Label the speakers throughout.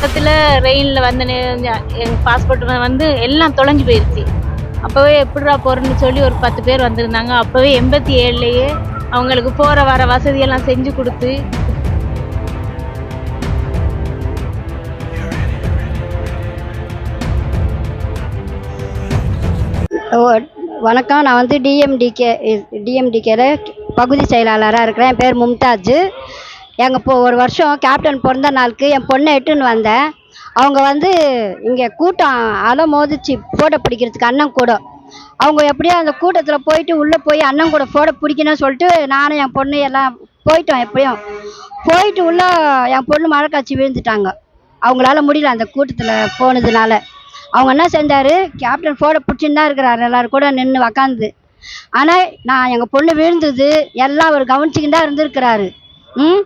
Speaker 1: பக்கத்தில் ரெயினில் வந்து எங்கள் பாஸ்போர்ட் வந்து எல்லாம் தொலைஞ்சு போயிடுச்சு அப்போவே எப்படிடா போகிறேன்னு சொல்லி ஒரு பத்து பேர் வந்திருந்தாங்க. அப்போவே எண்பத்தி ஏழுலேயே அவங்களுக்கு போகிற வர வசதியெல்லாம் செஞ்சு கொடுத்து.
Speaker 2: வணக்கம். நான் வந்து டிஎம்டிகே டிஎம்டிகேல பகுதி செயலாளராக இருக்கிறேன். என் பேர் மும்தாஜ். எங்கள் இப்போ ஒரு வருஷம் கேப்டன் பிறந்த நாளுக்கு என் பொண்ணை எட்டுன்னு வந்தேன். அவங்க வந்து இங்கே கூட்டம் அலை மோதிச்சு ஃபோட்டோ பிடிக்கிறதுக்கு அண்ணன் கூட. அவங்க எப்படியோ அந்த கூட்டத்தில் போயிட்டு உள்ளே போய் அண்ணன் கூட ஃபோட்டோ பிடிக்கணும்னு சொல்லிட்டு நானும் என் பொண்ணு எல்லாம் போயிட்டோம் எப்படியும். போயிட்டு உள்ளே என் பொண்ணு மழை காய்ச்சி விழுந்துட்டாங்க. அவங்களால முடியல அந்த கூட்டத்தில் போனதுனால. அவங்க என்ன செஞ்சார்? கேப்டன் ஃபோட்டோ பிடிச்சின்னு தான் இருக்கிறாரு. எல்லோரும் கூட நின்று உக்காந்து. ஆனால் நான் எங்கள் பொண்ணு விழுந்தது எல்லாம் அவர் கவனிச்சிக்கிட்டு தான் இருந்திருக்கிறாரு. ம்?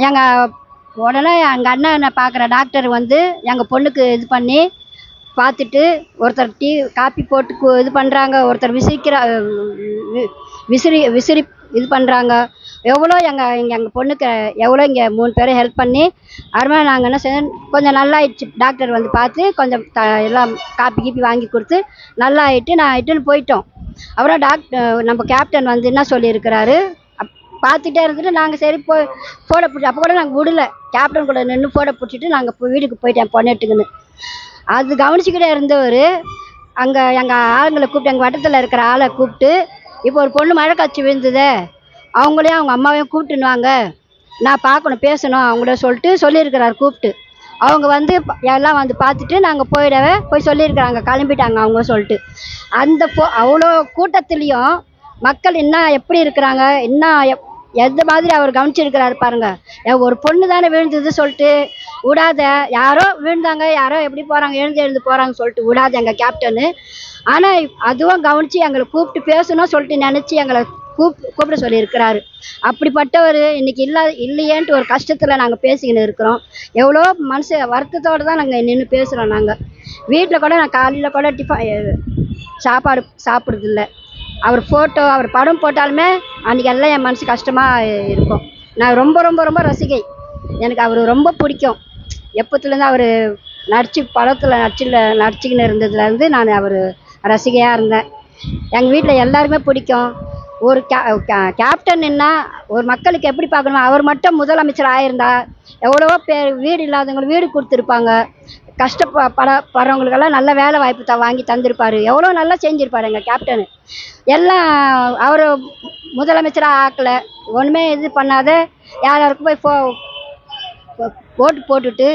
Speaker 2: எங்கள் உடனே எங்கள் அண்ணன் பார்க்குற டாக்டர் வந்து எங்கள் பொண்ணுக்கு இது பண்ணி பார்த்துட்டு ஒருத்தர் டீ காப்பி போட்டு கு- இது பண்ணுறாங்க ஒருத்தர் விசிறிக்கிற வி- விசிறி விசிறி இது பண்ணுறாங்க எவ்வளோ எங்கள் இங்கே எங்கள் பொண்ணுக்கு எவ்வளோ இங்கே மூணு பேரும் ஹெல்ப் பண்ணி அருமையாக நாங்கள் என்ன செஞ்சோம் கொஞ்சம் நல்லாயிடுச்சு. டாக்டர் வந்து பார்த்து கொஞ்சம் த எல்லாம் காப்பி கீப்பி வாங்கி கொடுத்து நல்லா ஆகிட்டு நான் இட்டுன்னு போயிட்டோம். அப்புறம் டாக்டர் நம்ம கேப்டன் வந்து என்ன சொல்லியிருக்கிறாரு பார்த்துட்டே இருந்துட்டு நாங்கள் சரி போ ஃபோட்டோ பிடிச்சி அப்போ கூட நாங்கள் விடல. கேப்டன் கூட நின்று போட பிடிச்சிட்டு நாங்கள் வீட்டுக்கு போயிட்டேன் பொண்ணுட்டுக்குன்னு அது கவனிச்சுக்கிட்டே இருந்தவர் அங்கே எங்கள் ஆளுங்களை கூப்பிட்டு எங்கள் வட்டத்தில் இருக்கிற ஆளை கூப்பிட்டு இப்போ ஒரு பொண்ணு மழை காய்ச்சி விழுந்ததே அவங்களையும் அவங்க அம்மாவையும் கூப்பிட்டுன்னு வாங்க நான் பார்க்கணும் பேசணும் அவங்கள சொல்லிட்டு சொல்லியிருக்கிறார் கூப்பிட்டு. அவங்க வந்து எல்லாம் வந்து பார்த்துட்டு நாங்கள் போயிடவே போய் சொல்லியிருக்கிறாங்க கிளம்பிட்டாங்க அவங்க சொல்லிட்டு. அந்த போ அவ்வளோ கூட்டத்துலேயும் மக்கள் என்ன எப்படி இருக்கிறாங்க என்ன எப்- எந்த மாதிரி அவர் கவனிச்சிருக்கிறாரு பாருங்க. ஒரு பொண்ணு தானே விழுந்தது சொல்லிட்டு விடாத யாரோ விழுந்தாங்க யாரோ எப்படி போகிறாங்க எழுந்து எழுந்து போகிறாங்க சொல்லிட்டு விடாத எங்கள் கேப்டனு ஆனால் அதுவும் கவனித்து எங்களை கூப்பிட்டு பேசணும் சொல்லிட்டு நினச்சி எங்களை கூப் கூப்பிட சொல்லியிருக்கிறாரு. அப்படிப்பட்டவர் இன்னைக்கு இல்லா இல்லையேன்ட்டு ஒரு கஷ்டத்தில் நாங்கள் பேசிக்கின்னு இருக்கிறோம். எவ்வளோ மனசு வருத்தத்தோடு தான் நாங்கள் நின்று பேசுகிறோம் நாங்கள் வீட்டில் கூட நான் காலையில் கூட டிஃபன் சாப்பாடு சாப்பிட்றதில்ல. அவர் ஃபோட்டோ அவர் படம் போட்டாலுமே அன்றைக்கி எல்லாம் என் மனசு கஷ்டமாக இருக்கும். நான் ரொம்ப ரொம்ப ரொம்ப ரசிகை. எனக்கு அவர் ரொம்ப பிடிக்கும். எப்பத்துலேருந்து அவர் நடிச்சு படத்தில் நடிச்சில் நடிச்சுக்கின்னு இருந்ததுலேருந்து நான் அவர் ரசிகையாக இருந்தேன். எங்கள் வீட்டில் எல்லாருமே பிடிக்கும். ஒரு கே கேப்டன் என்ன ஒரு மக்களுக்கு எப்படி பார்க்கணும் அவர் மட்டும் முதலமைச்சர் ஆயிருந்தா எவ்வளவோ பேர் வீடு இல்லாதவங்களுக்கு வீடு கொடுத்துருப்பாங்க. கஷ்டப்ப பட படுறவங்களுக்கெல்லாம் நல்ல வேலை வாய்ப்பு த வாங்கி தந்திருப்பார். எவ்வளோ நல்லா செஞ்சுருப்பார் எங்கள் கேப்டனு எல்லாம் அவர் முதலமைச்சராக ஆக்கலை. ஒன்றுமே இது பண்ணாத யார் யாருக்கும் போய் ஃபோ ஓட்டு போட்டுட்டு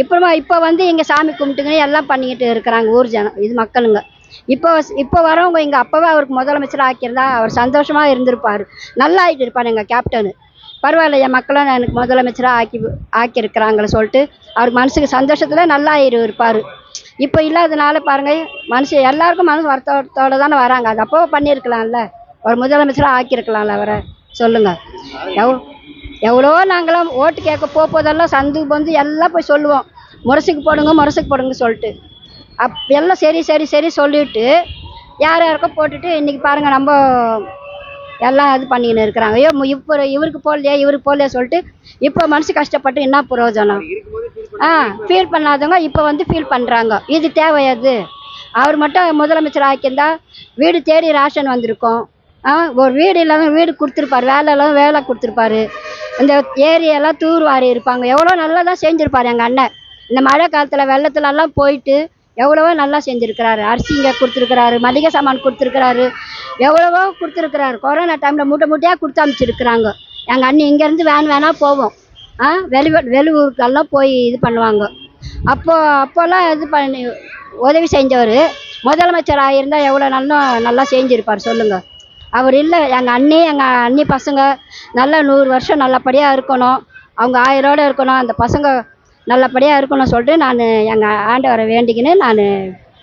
Speaker 2: இப்போமா இப்போ வந்து இங்கே சாமி கும்பிட்டுங்க எல்லாம் பண்ணிக்கிட்டு இருக்கிறாங்க ஊர் ஜனம் இது மக்களுங்க. இப்போ இப்போ வரவங்க எங்கள் அப்போவே அவருக்கு முதலமைச்சர் ஆக்கியிருந்தா அவர் சந்தோஷமாக இருந்திருப்பார். நல்லா ஆகிட்டு இருப்பார் எங்கள் கேப்டனு பரவாயில்ல என் மக்களும் எனக்கு முதலமைச்சராக ஆக்கி ஆக்கியிருக்கிறாங்களே சொல்லிட்டு அவருக்கு மனசுக்கு சந்தோஷத்தில் நல்லா இருப்பார். இப்போ இல்லாதனால பாருங்கள் மனுஷன் எல்லாருக்கும் மனசு வருத்தத்தோடு தானே வராங்க. அது அப்போ பண்ணியிருக்கலாம்ல. ஒரு முதலமைச்சராக ஆக்கியிருக்கலாம்ல அவரை. சொல்லுங்கள் எவ் எவ்வளோ நாங்களாம் ஓட்டு கேட்க போக போதெல்லாம் சந்து வந்து எல்லாம் போய் சொல்லுவோம். முரசுக்கு போடுங்க முரசுக்கு போடுங்க சொல்லிட்டு. அப் எல்லாம் சரி சரி சரி சொல்லிட்டு யார் யாருக்கோ போட்டுட்டு இன்றைக்கி பாருங்கள் நம்ம எல்லாம் இது பண்ணிக்கின்னு இருக்கிறாங்க. ஐயோ இப்போ இவருக்கு போடலையா இவருக்கு போடலையா சொல்லிட்டு இப்போ மனசு கஷ்டப்பட்டு என்ன பிரயோஜனம் ஆ ஃபீல் பண்ணாதவங்க இப்போ வந்து ஃபீல் பண்ணுறாங்க இது தேவையாது அவர் மட்டும் முதலமைச்சர் ஆக்கியிருந்தா வீடு தேடி ரேஷன் வந்திருக்கும். ஆ ஒரு வீடு இல்லாமல் வீடு கொடுத்துருப்பாரு வேலை இல்லாமல் வேலை கொடுத்துருப்பாரு. இந்த ஏரியெல்லாம் தூர் வாரி இருப்பாங்க. எவ்வளோ நல்லா தான் செஞ்சுருப்பாரு எங்கள் அண்ணன். இந்த மழை காலத்தில் வெள்ளத்துலலாம் போயிட்டு எவ்வளவோ நல்லா செஞ்சுருக்கிறாரு. அரிசிங்க கொடுத்துருக்குறாரு மளிகை சாமான் கொடுத்துருக்குறாரு எவ்வளவோ கொடுத்துருக்குறாரு. கொரோனா டைமில் மூட்டை மூட்டையாக கொடுத்து அனுப்பிச்சிருக்கிறாங்க எங்கள் அண்ணி இங்கேருந்து வேன் வேணால் போவோம். ஆ வெளி வெளியூருக்கெல்லாம் போய் இது பண்ணுவாங்க. அப்போது அப்போல்லாம் இது பண்ணி உதவி செஞ்சவர் முதலமைச்சர் ஆகியிருந்தால் எவ்வளோ நல்லா நல்லா செஞ்சுருப்பார் சொல்லுங்கள் அவர் இல்லை எங்கள் அண்ணி எங்கள் அண்ணி பசங்க நல்லா நூறு வருஷம் நல்லபடியாக இருக்கணும். அவங்க ஆயிரோடு இருக்கணும். அந்த பசங்க நல்லபடியாக இருக்கணும் சொல்லிட்டு நான் எங்கள் ஆண்டவரை வேண்டிக்கின்னு நான்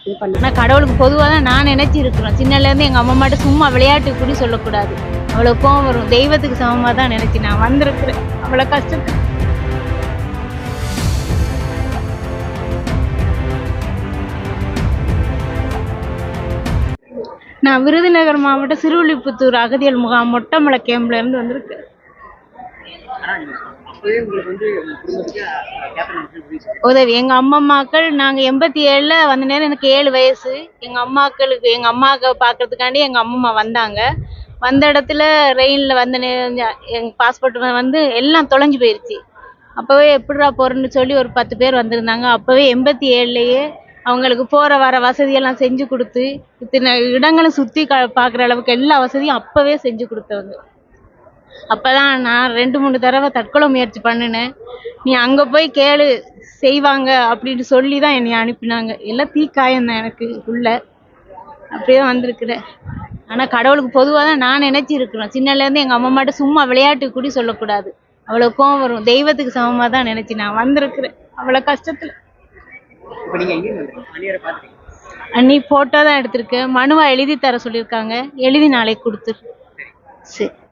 Speaker 2: இது பண்ணேன்.
Speaker 1: ஆனால் கடவுளுக்கு பொதுவாக தான் நான் நினைச்சி சின்னலேருந்து எங்கள் அம்மா மட்டும் சும்மா விளையாட்டு கூட சொல்லக்கூடாது. அவ்வளோ கோவம் வரும். தெய்வத்துக்கு சமமாக தான் நினச்சி நான் வந்திருக்கிறேன். அவ்வளோ கஷ்டத்துக்கு நான் விருதுநகர் மாவட்டம் சிறுவில்லிபுத்தூர் அகதியல் முகாம் மொட்டமலை கேம்ப்லேருந்து வந்திருக்கேன்.
Speaker 3: உதவி
Speaker 1: எங்க அம்மா அம்மாக்கள் நாங்க எண்பத்தி ஏழுல வந்த நேரம் எனக்கு ஏழு வயசு. எங்க அம்மாக்களுக்கு எங்க அம்மாக்க பாக்குறதுக்காண்டி எங்க அம்மா வந்தாங்க. வந்த இடத்துல ரெயின்ல வந்த நேரம் எங்க பாஸ்போர்ட் வந்து எல்லாம் தொலைஞ்சு போயிருச்சு. அப்பவே எப்படிடா போறேன்னு சொல்லி ஒரு பத்து பேர் வந்திருந்தாங்க. அப்பவே எண்பத்தி ஏழுலயே அவங்களுக்கு போற வர வசதியெல்லாம் செஞ்சு கொடுத்து இத்தனை இடங்களை சுத்தி பாக்குற அளவுக்கு எல்லா வசதியும் அப்பவே செஞ்சு கொடுத்தவங்க. அப்பதான் நான் ரெண்டு மூணு தடவை தற்கொலை முயற்சி பண்ணினேன். நீ அங்க போய் கேளு செய்வாங்க அப்படின்னு சொல்லி தான் என்னை அனுப்பினாங்க. எல்லாம் தீக்காயம் தான் எனக்கு உள்ள. அப்படியே வந்திருக்கிறேன் ஆனா கடவுளுக்கு பொதுவாக தான் நான் நினைச்சிருக்கிறேன் சின்னல இருந்து எங்க அம்மா மட்டும் சும்மா விளையாட்டுக்கு கூட சொல்லக்கூடாது. அவ்வளவு கோவம் வரும். தெய்வத்துக்கு சமமா தான் நினைச்சு நான் வந்திருக்கிறேன். அவ்வளவு கஷ்டத்துல. அன்னி போட்டோ தான் எடுத்திருக்கேன். மனுவா எழுதி தர சொல்லியிருக்காங்க. எழுதி நாளைக்கு கொடுத்துரு. சரி.